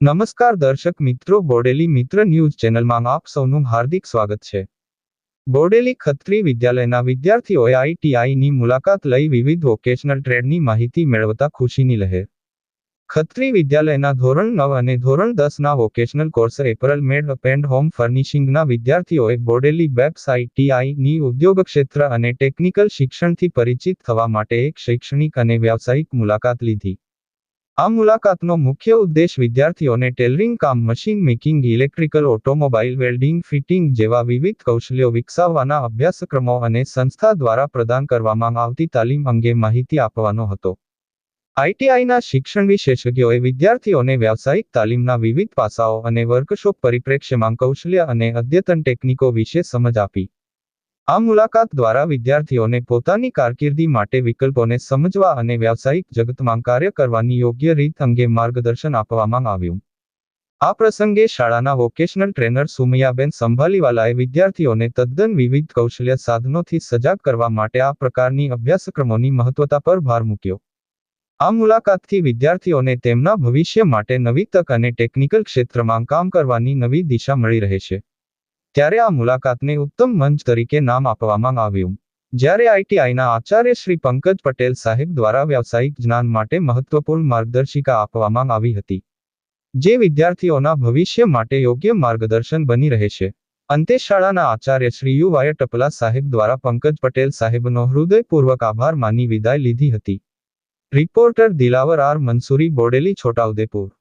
નમસ્કાર દર્શક મિત્રો, બોડેલી મિત્ર ન્યૂઝ ચેનલમાં આપ સૌનું હાર્દિક સ્વાગત છે. બોડેલી ખત્રી વિદ્યાલયના વિદ્યાર્થીઓએ આઈટીઆઈની મુલાકાત લઈ વિવિધ વોકેશનલ ટ્રેડની માહિતી મેળવતા ખુશીની લહેર. ખત્રી વિદ્યાલયના ધોરણ નવ અને ધોરણ દસના vocational course apparel made up and home ફર્નિશિંગના વિદ્યાર્થીઓએ બોડેલી બેબ્સ આઈટીઆઈની ઉદ્યોગ ક્ષેત્ર અને ટેકનિકલ શિક્ષણથી પરિચિત થવા માટે એક શૈક્ષણિક અને વ્યાવસાયિક મુલાકાત લીધી. આ મુલાકાતનો મુખ્ય ઉદ્દેશ વિદ્યાર્થીઓને ટેલરિંગ કામ, machine making, electrical automobile welding, fitting જેવા વિવિધ કૌશલ્યો વિકસાવવાના અભ્યાસક્રમો અને સંસ્થા દ્વારા પ્રદાન કરવામાં આવતી તાલીમ અંગે માહિતી આપવાનો હતો. આઈટીઆઈના શિક્ષણ વિશેષજ્ઞોએ વિદ્યાર્થીઓને વ્યાવસાયિક તાલીમના વિવિધ પાસાઓ અને વર્કશોપ પરિપ્રેક્ષ્યમાં કૌશલ્ય અને અદ્યતન ટેકનિકો વિશે સમજ આપી. આ મુલાકાત દ્વારા વિદ્યાર્થીઓને પોતાની કારકિર્દી માટે વિકલ્પોને સમજવા અને વ્યાવસાયિક જગતમાં કાર્ય કરવાની યોગ્ય રીત અંગે માર્ગદર્શન આપવામાં આવ્યું. આ પ્રસંગે શાળાના વોકેશનલ ટ્રેનર સુમૈયાબેન સંભાલીવાલાએ વિદ્યાર્થીઓને તદ્દન વિવિધ કૌશલ્ય સાધનોથી સજાગ કરવા માટે આ પ્રકારની અભ્યાસક્રમોની મહત્વતા પર ભાર મૂક્યો. આ મુલાકાતથી વિદ્યાર્થીઓને તેમના ભવિષ્ય માટે નવી તક અને ટેકનિકલ ક્ષેત્રમાં કામ કરવાની નવી દિશા મળી રહે છે. ત્યારે આ મુલાકાતને ઉત્તમ મંચ તરીકે નામ આપવામાં આવ્યું. જ્યારે આઈટીઆઈના આચાર્ય શ્રી પંકજ પટેલ સાહેબ દ્વારા વ્યાવસાયિક જ્ઞાન માટે મહત્વપૂર્ણ માર્ગદર્શિકા આપવામાં આવી હતી. જે વિદ્યાર્થીઓના ભવિષ્ય માટે યોગ્ય માર્ગદર્શન બની રહેશે અંતે શાળાના આચાર્ય શ્રી યુ. વાય. ટપલા સાહેબ દ્વારા પંકજ પટેલ સાહેબનો હૃદયપૂર્વક આભાર માની વિદાય લીધી હતી. Reporter Dilawar R. Mansuri, Bodeli, Chhota Udepur.